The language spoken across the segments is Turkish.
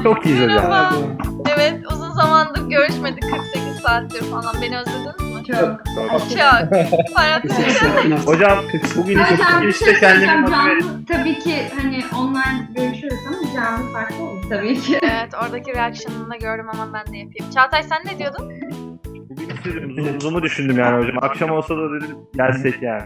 Çok iyiyiz hocam. Merhaba. Evet uzun zamandır görüşmedik 48 saattir falan. Beni özlediniz mi? Çok. Çok. Hayatım. Hocam bugün işte, bir işte şey kendimi motive tabii ki hani online görüşürüz ama canlı farklı olur tabii ki. Evet oradaki reaction'ını da gördüm ama ben de yapayım. Çağatay sen ne diyordun? Bugün istedim. Zoom- Zoom'u düşündüm yani hocam. Akşam olsa da dedim gelsek yani.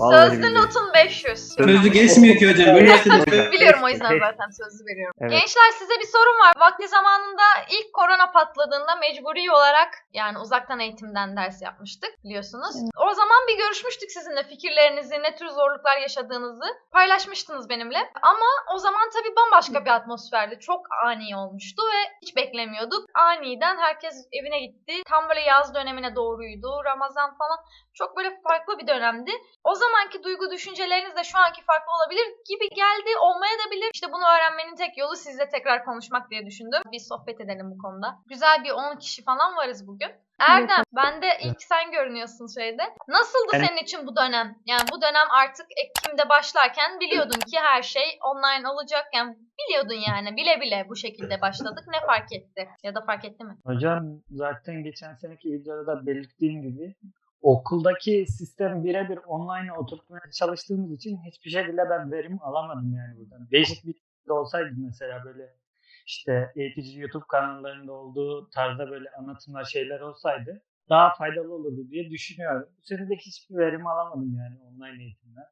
Vallahi Sözlü billahi. notun 500. Sözlü geçmiyor ki hocam. Üniversitede Biliyorum o yüzden zaten sözlü veriyorum. Evet. Gençler size bir sorum var. Vakti zamanında ilk korona patladığında mecburi olarak yani uzaktan eğitimden ders yapmıştık biliyorsunuz. O zaman bir görüşmüştük sizinle fikirlerinizi, ne tür zorluklar yaşadığınızı paylaşmıştınız benimle. Ama o zaman tabii bambaşka bir atmosferdi. Çok ani olmuştu ve hiç beklemiyorduk. Aniden herkes evine gitti. Tam böyle yaz dönemine doğruydu. Ramazan falan. Çok böyle farklı bir dönemdi. O zamanki duygu düşünceleriniz de şu anki farklı olabilir gibi geldi. Olmaya da bilir. İşte bunu öğrenmenin tek yolu sizle tekrar konuşmak diye düşündüm. Bir sohbet edelim bu konuda. Güzel bir 10 kişi falan varız bugün. Erdem, ben de ilk sen görünüyorsun şeyde. Nasıldı Yani- senin için bu dönem? Yani bu dönem artık Ekim'de başlarken biliyordun ki her şey online olacak. Yani biliyordun yani bile bile bu şekilde başladık. Ne fark etti? Ya da fark etti mi? Hocam zaten geçen seneki videoda da belirttiğim gibi okuldaki sistem birebir online oturtmaya çalıştığımız için hiçbir şekilde ben verim alamadım yani buradan. Değişik bir de olsaydı mesela böyle işte eğitici YouTube kanallarında olduğu tarzda böyle anlatımlar şeyler olsaydı daha faydalı olurdu diye düşünüyorum. Bu sene de hiçbir verim alamadım yani online eğitimden.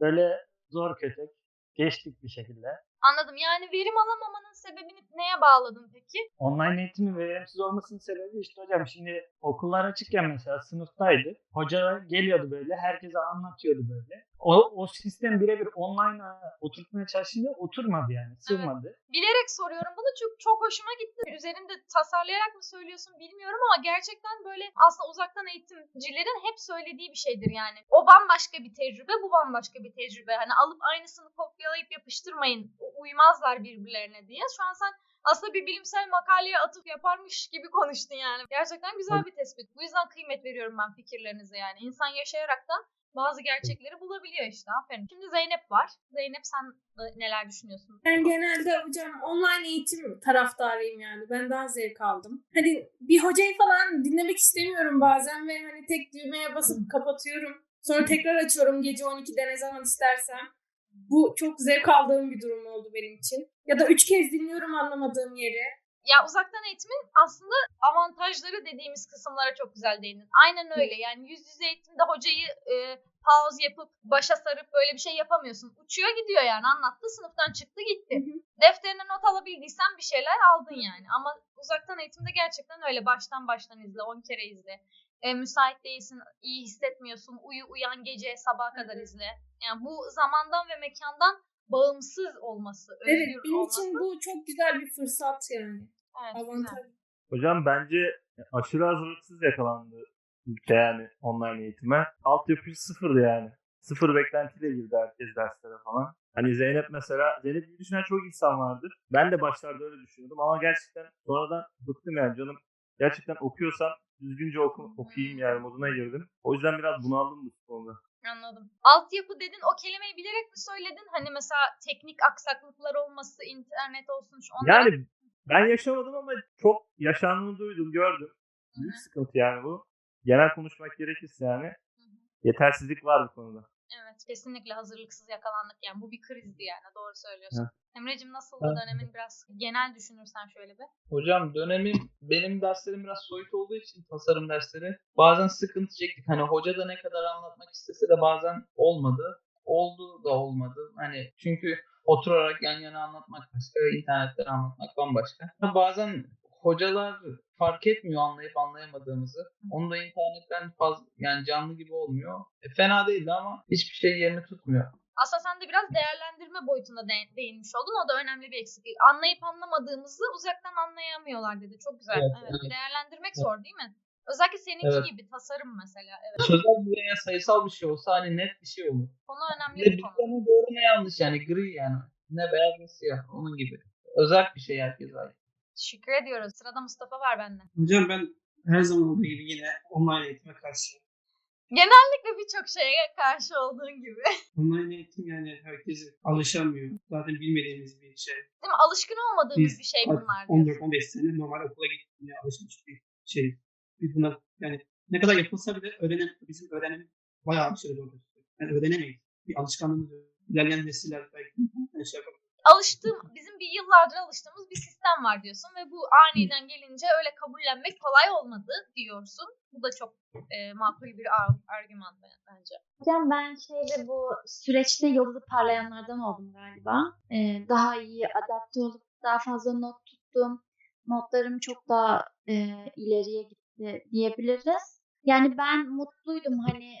Böyle zor kötek geçtik bir şekilde. Anladım. Yani verim alamamanın sebebini neye bağladın peki? Online eğitimin verimsiz olmasının sebebi işte hocam şimdi okullar açıkken mesela sınıftaydı. Hoca geliyordu böyle herkese anlatıyordu böyle. O, o sistem birebir online oturtmaya çalışınca oturmadı yani sığmadı. Bilerek soruyorum bunu çünkü çok hoşuma gitti. Üzerinde tasarlayarak mı söylüyorsun bilmiyorum ama gerçekten böyle aslında uzaktan eğitimcilerin hep söylediği bir şeydir yani. O bambaşka bir tecrübe, bu bambaşka bir tecrübe. Hani alıp aynısını kopyalayıp yapıştırmayın. Uymazlar birbirlerine diye. Şu an sen aslında bir bilimsel makaleye atıf yaparmış gibi konuştun yani. Gerçekten güzel bir tespit. Bu yüzden kıymet veriyorum ben fikirlerinize yani. İnsan yaşayarak da bazı gerçekleri bulabiliyor işte. Aferin. Şimdi Zeynep var. Zeynep sen neler düşünüyorsun? Ben genelde hocam online eğitim taraftarıyım yani. Ben daha zevk aldım. Hani bir hocayı falan dinlemek istemiyorum bazen ve hani tek düğmeye basıp kapatıyorum. Sonra tekrar açıyorum gece 12'de ne zaman istersem. Bu çok zevk aldığım bir durum oldu benim için. Ya da üç kez dinliyorum anlamadığım yeri. Ya uzaktan eğitimin aslında avantajları dediğimiz kısımlara çok güzel değindin. Aynen öyle. Yani yüz yüze eğitimde hocayı e, pause yapıp başa sarıp böyle bir şey yapamıyorsun. Uçuyor gidiyor yani anlattı sınıftan çıktı gitti. Hı hı. Defterine not alabildiysen bir şeyler aldın yani. Ama uzaktan eğitimde gerçekten öyle baştan baştan izle 10 kere izle. E, müsait değilsin, iyi hissetmiyorsun, uyu uyan gece sabaha kadar izle. Yani bu zamandan ve mekandan bağımsız olması, özgür Evet benim olması. için bu çok güzel bir fırsat yani. Evet. Avantaj. Hocam bence aşırı hazırlıksız yakalandı ülke yani online eğitime. Altyapısı sıfırdı yani. Sıfır beklentiyle girdi herkes derslere falan. Hani Zeynep mesela, Zeynep gibi düşünen çok insan vardır. Ben de başlarda öyle düşünüyordum ama gerçekten sonradan bıktım yani canım. Gerçekten okuyorsam düzgünce oku, okuyayım yani moduna girdim. O yüzden biraz bunaldım bu konuda. Anladım. Altyapı dedin o kelimeyi bilerek mi söyledin? Hani mesela teknik aksaklıklar olması, internet olsun şu onlara. Yani ben yaşamadım ama çok yaşandığını duydum, gördüm. Büyük sıkıntı yani bu. Genel konuşmak gerekirse yani yetersizlik var bu konuda. Evet kesinlikle hazırlıksız yakalandık yani bu bir krizdi yani doğru söylüyorsun. Hı. Emre'cim nasıl bu dönemin biraz genel düşünürsen şöyle bir. Hocam dönemim benim derslerim biraz soyut olduğu için tasarım dersleri bazen sıkıntı çektik. Hani hoca da ne kadar anlatmak istese de bazen olmadı. Oldu da olmadı. Hani çünkü oturarak yan yana anlatmak başka, internetten anlatmak bambaşka. Bazen hocalar fark etmiyor anlayıp anlayamadığımızı. Onu da internetten fazla yani canlı gibi olmuyor. E, fena değildi ama hiçbir şey yerini tutmuyor. Aslında sen de biraz değerlendirme boyutuna de- değinmiş oldun. O da önemli bir eksiklik. Anlayıp anlamadığımızı uzaktan anlayamıyorlar dedi. Çok güzel. Evet, Evet, evet. Değerlendirmek zor değil mi? Özellikle seninki Evet. gibi tasarım mesela. Evet. Sözel bir veya sayısal bir şey olsa hani net bir şey olur. Konu önemli Ne bir konu. doğru ne yanlış yani gri yani. Ne beyaz ne siyah onun gibi. Özel bir şey herkese ait. Teşekkür ediyoruz. Sırada Mustafa var bende. Hocam ben her zaman olduğu gibi yine online eğitime karşıyım. Genellikle birçok şeye karşı olduğun gibi. Online eğitim yani herkes alışamıyor. Zaten bilmediğimiz bir şey. Değil mi? Alışkın olmadığımız Biz bir şey bunlar. diyorsun. 14-15 sene normal okula gitmeye alışmış bir şey. Biz buna yani ne kadar yapılsa bile öğrenem, bizim öğrenim bayağı bir süre orada. Yani öğrenemeyiz. Bir alışkanlığımız. İlerleyen nesiller belki yani şey yapabilir. alıştığım, bizim bir yıllardır alıştığımız bir sistem var diyorsun ve bu aniden gelince öyle kabullenmek kolay olmadı diyorsun. Bu da çok e, makul bir ar- argüman bence. Hocam ben şeyde bu süreçte yıldızı parlayanlardan oldum galiba. Ee, daha iyi adapte olup daha fazla not tuttum. Notlarım çok daha e, ileriye gitti diyebiliriz. Yani ben mutluydum hani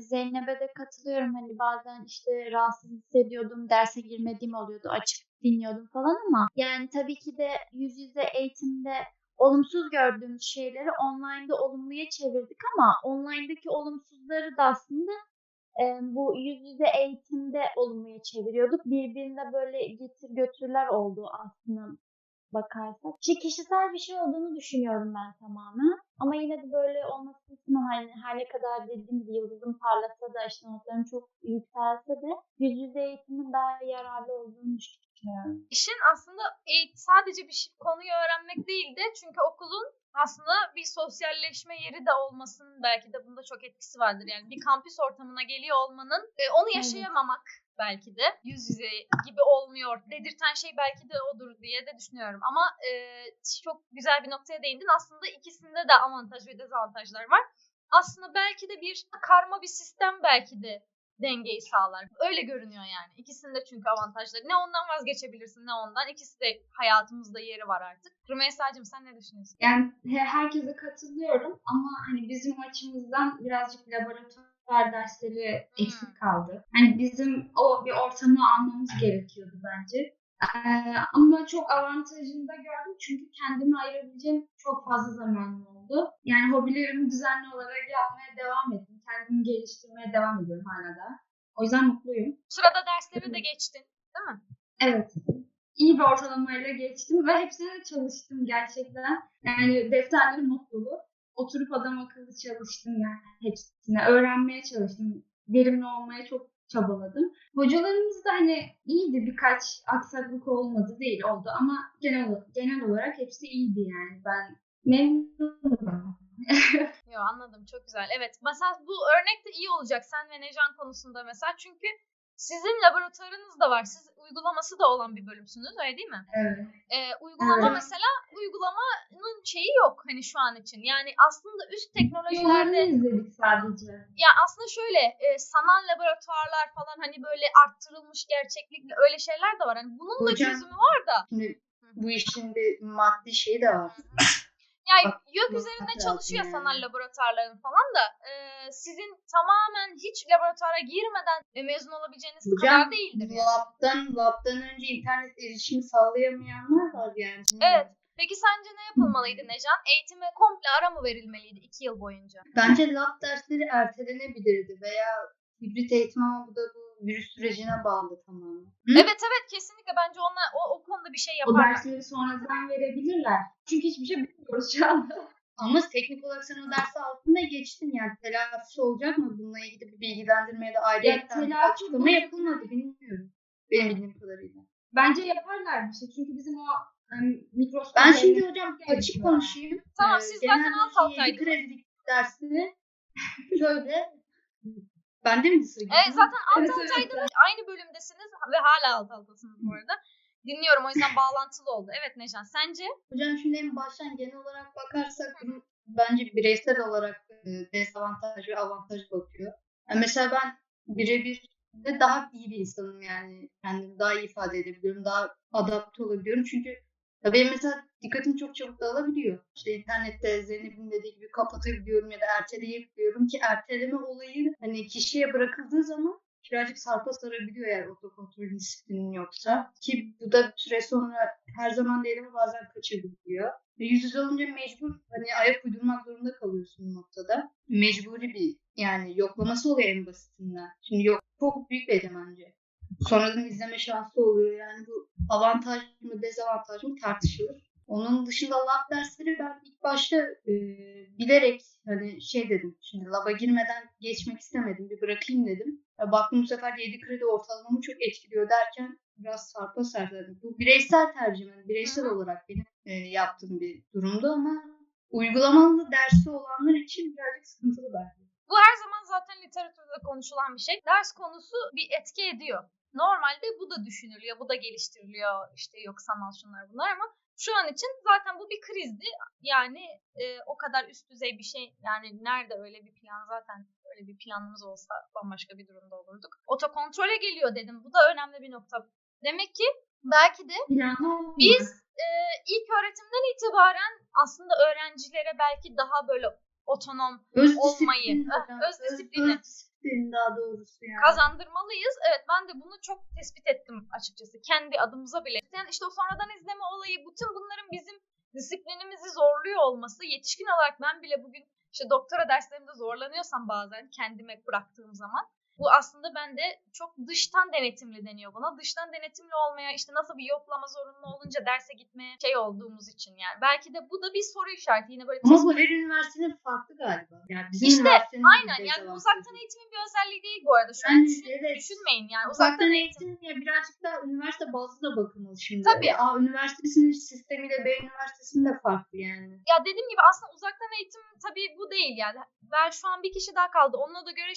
Zeynep'e de katılıyorum hani bazen işte rahatsız hissediyordum derse girmediğim oluyordu açıp dinliyordum falan ama yani tabii ki de yüz yüze eğitimde olumsuz gördüğümüz şeyleri online'da olumluya çevirdik ama online'daki olumsuzları da aslında e, bu yüz yüze eğitimde olumluya çeviriyorduk. Birbirine böyle getir götürler oldu aslında bakarsak. Ki kişisel bir şey olduğunu düşünüyorum ben tamamen. Ama yine de böyle olması istemem. Hani her ne kadar dediğim gibi yıldızım parlasa da işte notlarım çok yükselse de yüz yüze eğitimin daha yararlı olduğunu düşünüyorum. İşin aslında eğit- sadece bir şey, konuyu öğrenmek değil de çünkü okulun aslında bir sosyalleşme yeri de olmasının belki de bunda çok etkisi vardır. Yani bir kampüs ortamına geliyor olmanın e, onu yaşayamamak belki de yüz yüze gibi olmuyor dedirten şey belki de odur diye de düşünüyorum. Ama e, çok güzel bir noktaya değindin. Aslında ikisinde de avantaj ve dezavantajlar var. Aslında belki de bir karma bir sistem belki de dengeyi sağlar. Öyle görünüyor yani. İkisinde çünkü avantajları. Ne ondan vazgeçebilirsin ne ondan. İkisi de hayatımızda yeri var artık. Rümeysa'cığım sen ne düşünüyorsun? Yani he- herkese katılıyorum ama hani bizim açımızdan birazcık laboratuvar dersleri eksik kaldı. Hani bizim o bir ortamı almamız gerekiyordu bence. Ee, ama çok avantajını da gördüm çünkü kendimi ayırabileceğim çok fazla zamanım oldu. Yani hobilerimi düzenli olarak yapmaya devam ettim. Kendimi geliştirmeye devam ediyorum hala da. O yüzden mutluyum. Sırada dersleri de geçtin. Değil mi? Evet. İyi bir ortalamayla geçtim ve hepsine de çalıştım gerçekten. Yani defterlerim not dolu. Oturup adam akıllı çalıştım yani hepsine. Öğrenmeye çalıştım. Verimli olmaya çok çabaladım. Hocalarımız da hani iyiydi. Birkaç aksaklık olmadı değil oldu ama genel genel olarak hepsi iyiydi yani. Ben memnunum. Yo anladım çok güzel. Evet mesela bu örnek de iyi olacak sen ve Necan konusunda mesela. Çünkü sizin laboratuvarınız da var. Siz uygulaması da olan bir bölümsünüz öyle değil mi? Evet. Ee, uygulama Evet. mesela uygulamanın şeyi yok hani şu an için. Yani aslında üst teknolojilerde izledik sadece. ya aslında şöyle e, sanal laboratuvarlar falan hani böyle arttırılmış gerçeklikle öyle şeyler de var. Hani bunun da Hocam- çözümü var da. Şimdi bu işin bir maddi şeyi de var. Yani bak- üzerinde çalışıyor yani. sanal laboratuvarların falan da e, sizin tamamen hiç laboratuvara girmeden e, mezun olabileceğiniz Hocam, kadar değildir. yani. Lab'dan, lab'dan önce internet erişimi sağlayamayanlar var yani. Şimdi Evet. Peki sence ne yapılmalıydı Necan? Eğitime komple ara mı verilmeliydi iki yıl boyunca? Bence lab dersleri ertelenebilirdi veya hibrit eğitim ama bu da bu virüs sürecine bağlı tamamen. Hı? Evet evet kesinlikle bence onlar o, o konuda bir şey O yaparlar. dersleri sonradan verebilirler. Çünkü hiçbir şey bilmiyoruz şu anda. Ama teknik olarak sen o dersi altında geçtin yani telafisi olacak mı? Bununla ilgili bir bilgilendirmeye de ayrı Ya açıklama bu- yapılmadı bilmiyorum. Benim bildiğim kadarıyla. Bence yaparlar bir şey. Çünkü bizim o um, mikroskop... Ben şimdi hocam açık konuşayım. Tamam, Ee, siz zaten alt altaydınız. yedi kredilik dersini şöyle bende mi sıra Evet zaten alt Evet, evet. altaydınız aynı bölümdesiniz ve hala alt altasınız bu arada. Dinliyorum o yüzden bağlantılı oldu. Evet Necan sence? Hocam şimdi en baştan genel olarak bakarsak durum bence bireysel olarak e, dezavantaj ve avantaj bakıyor. Yani mesela ben birebir de daha iyi bir insanım yani. Kendimi daha iyi ifade edebiliyorum. Daha adapte olabiliyorum. Çünkü ya benim mesela dikkatim çok çabuk dağılabiliyor. İşte internette Zeynep'in dediği gibi kapatabiliyorum ya da erteleyebiliyorum ki erteleme olayı hani kişiye bırakıldığı zaman birazcık sarpa sarabiliyor eğer otokontrol disiplinin yoksa. Ki bu da süre sonra her zaman değil ama bazen kaçabiliyor. Ve yüz yüze olunca mecbur hani ayak uydurmak zorunda kalıyorsun bu noktada. Mecburi bir yani yoklaması oluyor en basitinden. Şimdi yok çok büyük bir bence. Sonradan izleme şansı oluyor yani bu avantaj mı dezavantaj mı tartışılır. Onun dışında lab dersleri ben ilk başta e, bilerek hani şey dedim. Şimdi laba girmeden geçmek istemedim. Bir bırakayım dedim. Ya baktım bu sefer 7 kredi ortalamamı çok etkiliyor derken biraz sarpa sarladım. Bu bireysel tercih. Yani bireysel olarak benim e, yaptığım bir durumdu ama uygulamalı dersi olanlar için birazcık sıkıntılı bence. Bu her zaman zaten literatürde konuşulan bir şey. Ders konusu bir etki ediyor. Normalde bu da düşünülüyor, bu da geliştiriliyor. İşte yok sanal şunlar bunlar ama şu an için zaten bu bir krizdi. Yani e, o kadar üst düzey bir şey yani nerede öyle bir plan zaten öyle bir planımız olsa bambaşka bir durumda olurduk. Otokontrole geliyor dedim. Bu da önemli bir nokta. Demek ki belki de biz e, ilk öğretimden itibaren aslında öğrencilere belki daha böyle otonom Öz olmayı, öz disiplini. Daha doğrusu yani. kazandırmalıyız. Evet ben de bunu çok tespit ettim açıkçası. Kendi adımıza bile. Yani işte o sonradan izleme olayı bütün bunların bizim disiplinimizi zorluyor olması yetişkin olarak ben bile bugün işte doktora derslerimde zorlanıyorsam bazen kendime bıraktığım zaman bu aslında bende çok dıştan denetimli deniyor buna. Dıştan denetimli olmaya işte nasıl bir yoklama zorunlu olunca derse gitmeye şey olduğumuz için yani. Belki de bu da bir soru işareti. Yine böyle Ama bu her üniversitenin farklı galiba. Yani bizim İşte, Aynen yani uzaktan eğitimin bir özelliği değil bu arada. Şu an Yani düşün- evet. düşünmeyin yani Uzaktan uzaktan eğitim. eğitim ya birazcık daha üniversite bazlı da bakılmalı şimdi. Tabii. A üniversitesinin sistemiyle B üniversitesinin de farklı yani. Ya dediğim gibi aslında uzaktan eğitim tabii bu değil yani. Ben şu an bir kişi daha kaldı. Onunla da göre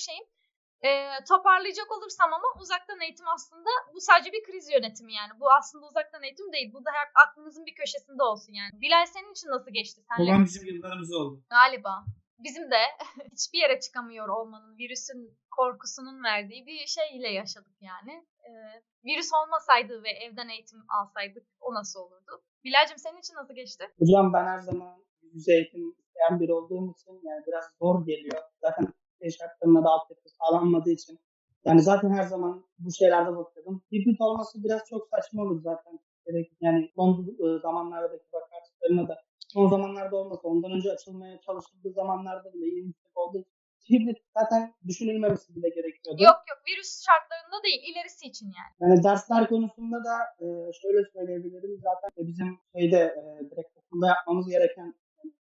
Ee, toparlayacak olursam ama uzaktan eğitim aslında bu sadece bir kriz yönetimi yani. Bu aslında uzaktan eğitim değil. Bu da hep aklınızın bir köşesinde olsun yani. Bilal senin için nasıl geçti? Senle Olan bizim yıllarımız oldu. galiba. Bizim de hiçbir yere çıkamıyor olmanın, virüsün korkusunun verdiği bir şeyle yaşadık yani. Ee, virüs olmasaydı ve evden eğitim alsaydık o nasıl olurdu? Bilal'cim senin için nasıl geçti? Hocam ben her zaman yüz eğitim isteyen biri olduğum için yani biraz zor geliyor. Zaten şey şartlarında da altyapı sağlanmadığı için. Yani zaten her zaman bu şeylerde bakıyordum. Hibrit olması biraz çok saçma olur zaten. Yani son e, zamanlardaki vaka açıklarına da son zamanlarda olmasa ondan önce açılmaya çalışıldığı zamanlarda bile iyi yüksek olduğu için hibrit zaten düşünülmemesi bile gerekiyordu. Yok yok virüs şartlarında değil ilerisi için yani. Yani dersler konusunda da e, şöyle söyleyebilirim. Zaten bizim şeyde e, direkt okulda yapmamız gereken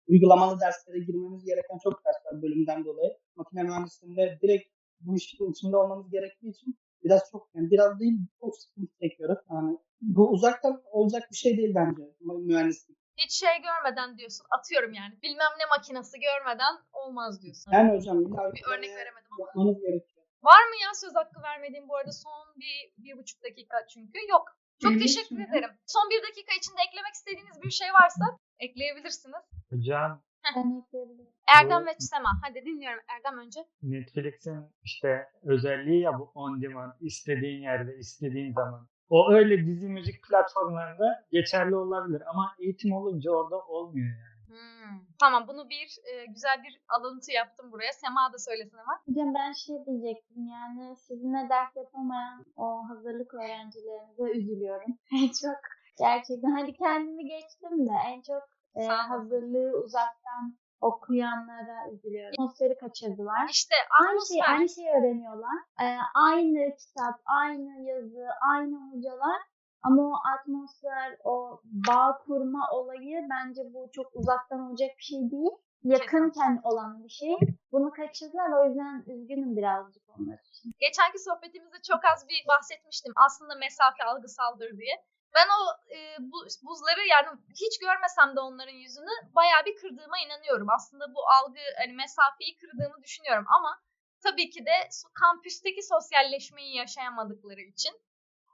uygulamalı derslere girmemiz gereken çok ders var bölümden dolayı. Makine mühendisliğinde direkt bu işin içinde olmamız gerektiği için biraz çok yani biraz değil çok sıkıntı çekiyoruz. Yani bu uzaktan olacak bir şey değil bence mühendislik. Hiç şey görmeden diyorsun atıyorum yani. Bilmem ne makinesi görmeden olmaz diyorsun. Yani hocam illa Bir örnek veremedim ama. yapmamız gerekiyor. Var mı ya söz hakkı vermediğim bu arada son bir, bir buçuk dakika çünkü? Yok. Çok Benim teşekkür ederim. Son bir dakika içinde eklemek istediğiniz bir şey varsa ekleyebilirsiniz. Hocam Ben ekleyebilirim. Erdem ve Sema. Hadi dinliyorum Erdem önce. Netflix'in işte özelliği ya bu on demand istediğin yerde istediğin zaman. O öyle dizi müzik platformlarında geçerli olabilir ama eğitim olunca orada olmuyor yani. Hmm. Tamam bunu bir e, güzel bir alıntı yaptım buraya. Sema da söylesin ama. Hocam ben şey diyecektim yani sizinle ders yapamayan o hazırlık öğrencilerinize üzülüyorum. En çok gerçekten hadi kendimi geçtim de en çok e, hazırlığı uzaktan okuyanlara üzülüyorum. Atmosferi kaçırdılar. İşte Aynı şey atmosfer. aynı şeyi öğreniyorlar. Ee, aynı kitap, aynı yazı, aynı hocalar ama o atmosfer, o bağ kurma olayı bence bu çok uzaktan olacak bir şey değil. Yakınken olan bir şey. Bunu kaçırdılar o yüzden üzgünüm birazcık onlar için. Geçenki sohbetimizde çok az bir bahsetmiştim. Aslında mesafe algısaldır diye. Ben o e, bu, buzları yani hiç görmesem de onların yüzünü bayağı bir kırdığıma inanıyorum. Aslında bu algı hani mesafeyi kırdığımı düşünüyorum ama tabii ki de kampüsteki sosyalleşmeyi yaşayamadıkları için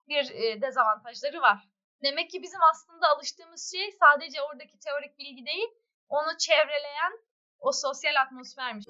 bir e, dezavantajları var. Demek ki bizim aslında alıştığımız şey sadece oradaki teorik bilgi değil, onu çevreleyen o sosyal atmosfermiş.